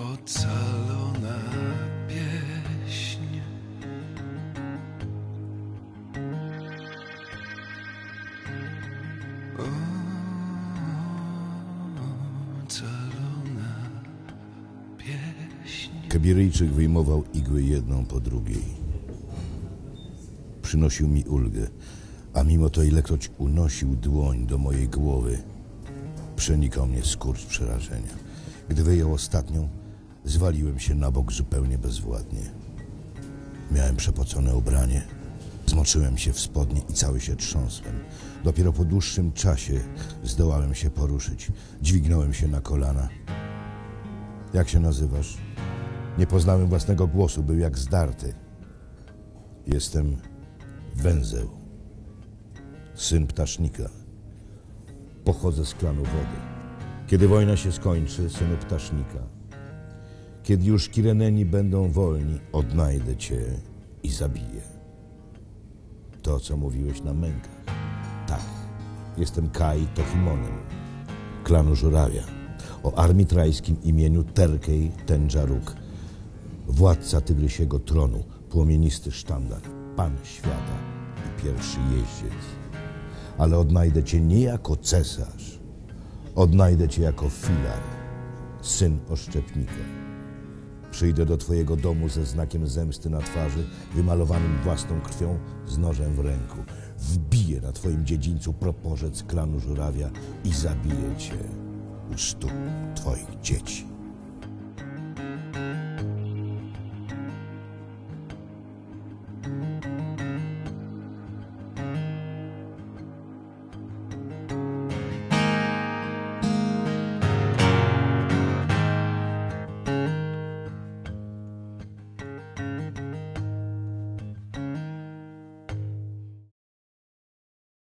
ocalona pieśń. Ocalona pieśń. Kebiryjczyk wyjmował igły jedną po drugiej. Przynosił mi ulgę, a mimo to ilekroć unosił dłoń do mojej głowy, przenikał mnie skurcz przerażenia. Gdy wyjął ostatnią, zwaliłem się na bok zupełnie bezwładnie. Miałem przepocone ubranie, zmoczyłem się w spodnie i cały się trząsłem. Dopiero po dłuższym czasie zdołałem się poruszyć. Dźwignąłem się na kolana. Jak się nazywasz? Nie poznałem własnego głosu, był jak zdarty. Jestem węzeł, syn ptasznika. Pochodzę z klanu wody. Kiedy wojna się skończy, synu ptasznika, kiedy już Kireneni będą wolni, odnajdę cię i zabiję. To, co mówiłeś na mękach. Tak, jestem Kai Tohimonem, klanu Żurawia, o armitrajskim imieniu Terkej Tendżaruk, władca tygrysiego tronu, płomienisty sztandar, pan świata i pierwszy jeździec. Ale odnajdę cię nie jako cesarz, odnajdę cię jako filar, syn oszczepnika. Przyjdę do twojego domu ze znakiem zemsty na twarzy, wymalowanym własną krwią, z nożem w ręku. Wbiję na twoim dziedzińcu proporzec klanu żurawia i zabiję cię u stóp twoich dzieci.